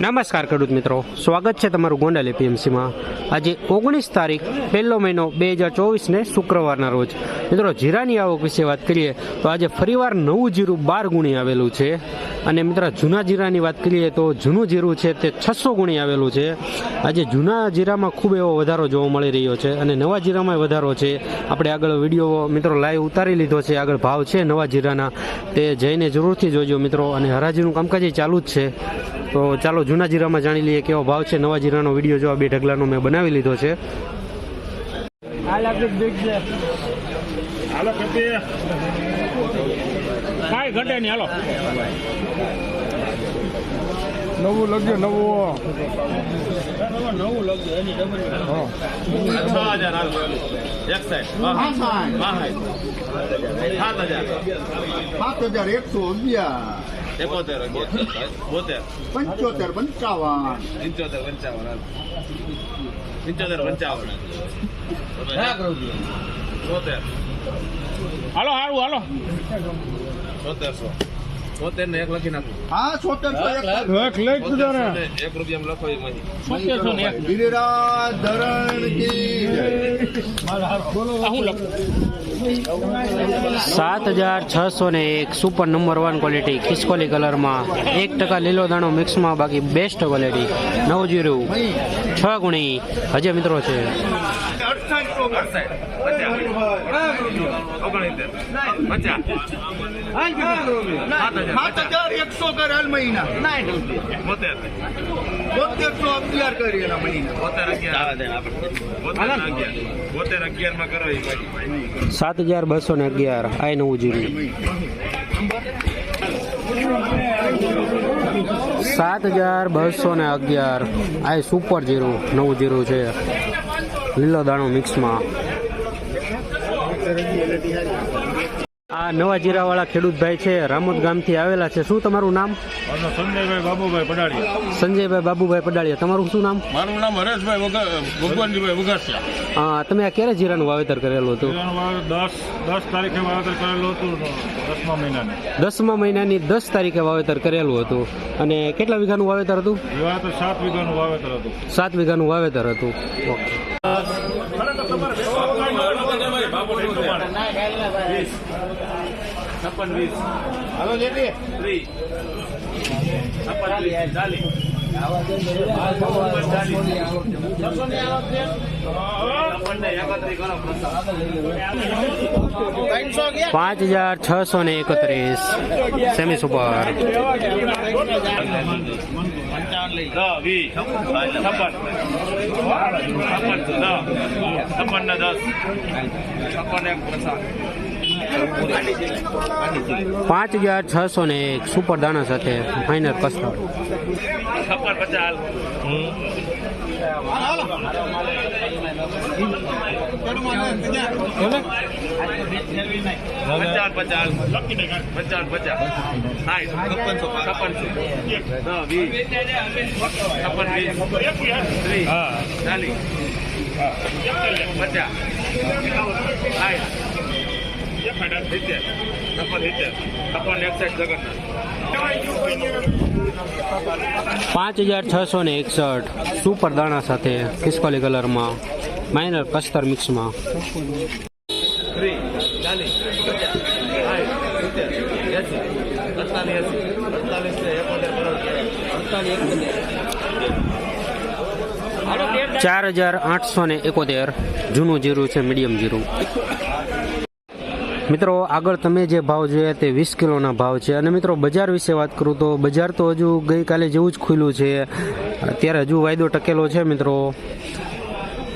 નમસ્કાર ખેડૂત મિત્રો. સ્વાગત છે તમારું ગોંડલ એપીએમસીમાં. આજે ઓગણીસ તારીખ, પહેલો મહિનો બે હજાર ચોવીસને શુક્રવારના રોજ. મિત્રો, જીરાની આવક વિશે વાત કરીએ, તો આજે ફરીવાર નવું જીરું બાર ગુણી આવેલું છે. અને મિત્રો, જૂના જીરાની વાત કરીએ, તો જૂનું જીરું છે તે છસો ગુણી આવેલું છે. આજે જૂના જીરામાં ખૂબ એવો વધારો જોવા મળી રહ્યો છે અને નવા જીરામાં વધારો છે. આપણે આગળ વીડિયો મિત્રો લાઈવ ઉતારી લીધો છે. આગળ ભાવ છે નવા જીરાના. તે જઈને જરૂરથી જોજો મિત્રો. અને હરાજીનું કામકાજ ચાલુ જ છે. તો ચાલો જૂના જીરામાં જાણી લઈએ કેવો ભાવ છે. નવા જીરાનો વીડિયો જો આ બે ઢગલાનો મેં બનાવી લીધો છે. કાંઈ ઘટે નહીં હાલો. નવું લગ્યું નવું. નવું લગ્યું એની છ. હજાર એક સાઈડ. સાત હજાર. સાત હજાર એકસો અગિયાર. એકોતેર બોતેર. પંચોતેર પંચાવન. પંચોતેર પંચાવન પંચોતેર પંચાવન. બોતેર. હાલો હારું હાલો. બોતેરસો. બોતેર ને એક લખી નાખું. હા છોતેર એક બોતેરસો ને એક રૂપિયા લખો એમાં બોતેરસો ગિરિરાજ ધરણ કી જય. હું લખું? સાત હજાર છસો ને એક સુપર નંબર વન ક્વોલિટી ખિસકોલી કલરમાં એક ટકા લીલો દાણો મિક્સમાં બાકી બેસ્ટ ક્વોલિટી નવ જીરું. છ ગુણી. હજે મિત્રો છે. સાત હજાર. એકસો કર હાલ મહિના. બોતેરસો અગિયાર કરી એના મહિના. બોતેર અગિયાર. માં કરો એ ભાઈ સાત હજાર બસો ને અગિયાર. આ નવું જીરું. સાત હજાર બસો ને અગિયાર. આ સુપર જીરો. નવું જીરું છે. લીલો દાણો મિક્સમાં. આ નવા જીરાવાળા ખેડૂતભાઈ છે રામોદ ગામથી આવેલા છે. શું તમારું નામ? સંજયભાઈ બાબુભાઈ પડાળીયા. સંજયભાઈ બાબુભાઈ પડાળીયા. તમારું શું નામ? મારું નામ હરેશભાઈ ભગવાનજીભાઈ વગાસિયા હા તમે આ ક્યારે જીરાનું વાવેતર કરેલું હતું? દસ દસ તારીખે વાવેતર કરેલું હતું દસમા મહિનાની. દસમા મહિનાની દસ તારીખે વાવેતર કરેલું હતું. અને કેટલા વીઘાનું વાવેતર હતું? સાત વીઘાનું વાવેતર હતું. સાત વીઘાનું વાવેતર હતું. ઓકે છપ્પન વીસ. હાલો જેટલી ત્રીસ છપ્પન વીસ ચાલીસ પાંચ હજાર છસો ને એકત્રીસ. Semi super. છપ્પન. ને દસ. છપ્પન એક પાંચ હજાર છસો ને એક સુપર દાણા સાથે ફાઇનલ કસ્ટમ છપ્પન પચાસ પાંચ હજાર છસો ને એકસઠ સુપર દાણા સાથે ખિસકોલી કલરમાં માઇનર કસ્તર મિક્સમાં ચાર હજાર આઠસો ને એકોતેર. જૂનું જીરું છે મીડિયમ જીરું. મિત્રો, આગળ તમે જે ભાવ જોયા તે વીસ કિલોના ભાવ છે. અને મિત્રો, બજાર વિશે વાત કરું તો બજાર તો હજુ ગઈકાલે જેવું જ ખુલ્લું છે. અત્યારે હજુ વાયદો ટકેલો છે, મિત્રો.